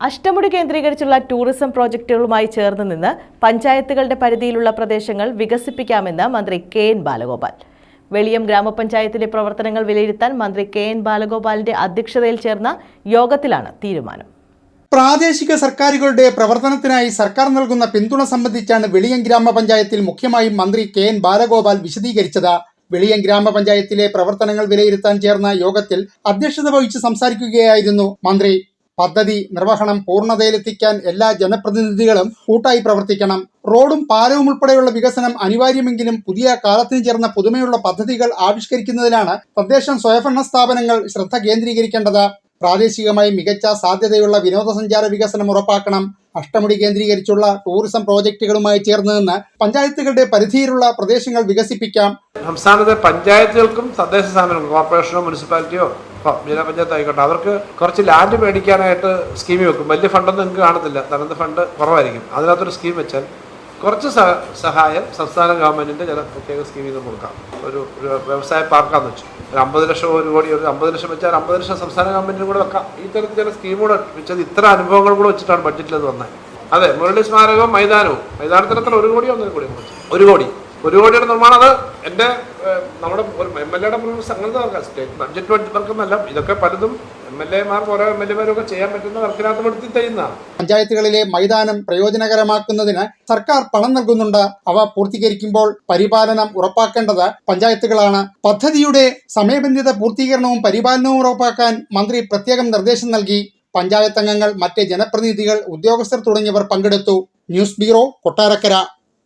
അഷ്ടമുടി കേന്ദ്രീകരിച്ചുള്ള ടൂറിസം പ്രോജക്റ്റുകളുമായി ചേർന്ന് നിന്ന് പഞ്ചായത്തുകളുടെ പരിധിയിലുള്ള പ്രദേശങ്ങൾ വികസിപ്പിക്കാമെന്ന് മന്ത്രി കെ എൻ ബാലഗോപാൽ. വെളിയം ഗ്രാമപഞ്ചായത്തിലെ പ്രവർത്തനങ്ങൾ വിലയിരുത്താൻ മന്ത്രി കെ എൻ ബാലഗോപാലിന്റെ അധ്യക്ഷതയിൽ ചേർന്ന യോഗത്തിലാണ് തീരുമാനം. പ്രാദേശിക സർക്കാരുകളുടെ പ്രവർത്തനത്തിനായി സർക്കാർ നൽകുന്ന പിന്തുണ സംബന്ധിച്ചാണ് വെളിയം ഗ്രാമപഞ്ചായത്തിൽ മുഖ്യമായും മന്ത്രി കെ എൻ ബാലഗോപാൽ വിശദീകരിച്ചത്. വെളിയം ഗ്രാമപഞ്ചായത്തിലെ പ്രവർത്തനങ്ങൾ വിലയിരുത്താൻ ചേർന്ന യോഗത്തിൽ അധ്യക്ഷത വഹിച്ച് സംസാരിക്കുകയായിരുന്നു മന്ത്രി. പദ്ധതി നിർവഹണം പൂർണതയിലെത്തിക്കാൻ എല്ലാ ജനപ്രതിനിധികളും കൂട്ടായി പ്രവർത്തിക്കണം. റോഡും പാലവും ഉൾപ്പെടെയുള്ള വികസനം അനിവാര്യമെങ്കിലും പുതിയ കാലത്തിന് ചേർന്ന പുതുമയുള്ള പദ്ധതികൾ ആവിഷ്കരിക്കുന്നതിലാണ് തദ്ദേശ സ്വയംഭരണ സ്ഥാപനങ്ങൾ ശ്രദ്ധ കേന്ദ്രീകരിക്കേണ്ടത്. പ്രാദേശികമായി മികച്ച സാധ്യതയുള്ള വിനോദസഞ്ചാര വികസനം ഉറപ്പാക്കണം. അഷ്ടമുടി കേന്ദ്രീകരിച്ചുള്ള ടൂറിസം പ്രോജക്റ്റുകളുമായി ചേർന്ന് നിന്ന് പഞ്ചായത്തുകളുടെ പരിധിയിലുള്ള പ്രദേശങ്ങൾ വികസിപ്പിക്കാം. സംസ്ഥാനത്തെ പഞ്ചായത്തുകൾക്കും തദ്ദേശ സ്ഥാപനങ്ങൾക്കും കോർപ്പറേഷനോ മുനിസിപ്പാലിറ്റിയോ ജില്ലാ പഞ്ചായത്ത് ആയിക്കോട്ടെ അവർക്ക് കുറച്ച് ലാൻഡ് മേടിക്കാനായിട്ട് സ്കീം വെക്കും. വലിയ ഫണ്ടൊന്നും നിങ്ങൾക്ക് കാണത്തില്ല. തനത് ഫണ്ട് കുറവായിരിക്കും. അതിനകത്തൊരു സ്കീം വെച്ചാൽ കുറച്ച് സഹ- സഹായം സംസ്ഥാന ഗവൺമെന്റിന്റെ ചില പ്രത്യേക സ്കീമിൽ നിന്ന് കൊടുക്കാം. ഒരു വ്യവസായ പാർക്കാന്ന് വെച്ചു. ഒരു അമ്പത് ലക്ഷം ഒരു കോടി ഒരു അമ്പത് ലക്ഷം വെച്ചാൽ അമ്പത് ലക്ഷം സംസ്ഥാന ഗവൺമെന്റിന് കൂടെ വെക്കാം. ഈ തരത്തിൽ ചില സ്കീം കൂടെ വെച്ചത് ഇത്ര അനുഭവങ്ങൾ കൂടെ വെച്ചിട്ടാണ് ബഡ്ജറ്റിൽ അത് വന്നത്. അതെ മുരളി സ്മാരകവും മൈതാനവും. മൈതാനത്തിന് എത്ര ഒരു കോടിയോ ഒന്നര കോടിയോ ഒരു കോടി. ഒരു കോടിയുടെ നിർമ്മാണം അത് എന്റെ നമ്മുടെ എം എൽ എയുടെ അങ്ങനത്തെ വർക്കാണ് സ്റ്റേറ്റ് ബഡ്ജറ്റ് വർക്കെന്നല്ല ഇതൊക്കെ പലതും എം എൽ എമാർക്ക് ഓരോ എം എൽ എമാരൊക്കെ ചെയ്യാൻ പറ്റുന്ന വർക്കിനകത്ത് പെടുത്തി പഞ്ചായത്തുകളിലെ മൈതാനം പ്രയോജനകരമാക്കുന്നതിന് സർക്കാർ പണം നൽകുന്നുണ്ട്. അവ പൂർത്തീകരിക്കുമ്പോൾ പരിപാലനം ഉറപ്പാക്കേണ്ടത് പഞ്ചായത്തുകളാണ്. പദ്ധതിയുടെ സമയബന്ധിത പൂർത്തീകരണവും പരിപാലനവും ഉറപ്പാക്കാൻ മന്ത്രി പ്രത്യേകം നിർദ്ദേശം നൽകി. പഞ്ചായത്ത് അംഗങ്ങൾ മറ്റ് ജനപ്രതിനിധികൾ ഉദ്യോഗസ്ഥർ തുടങ്ങിയവർ പങ്കെടുത്തു. News bureau Kottarakkara.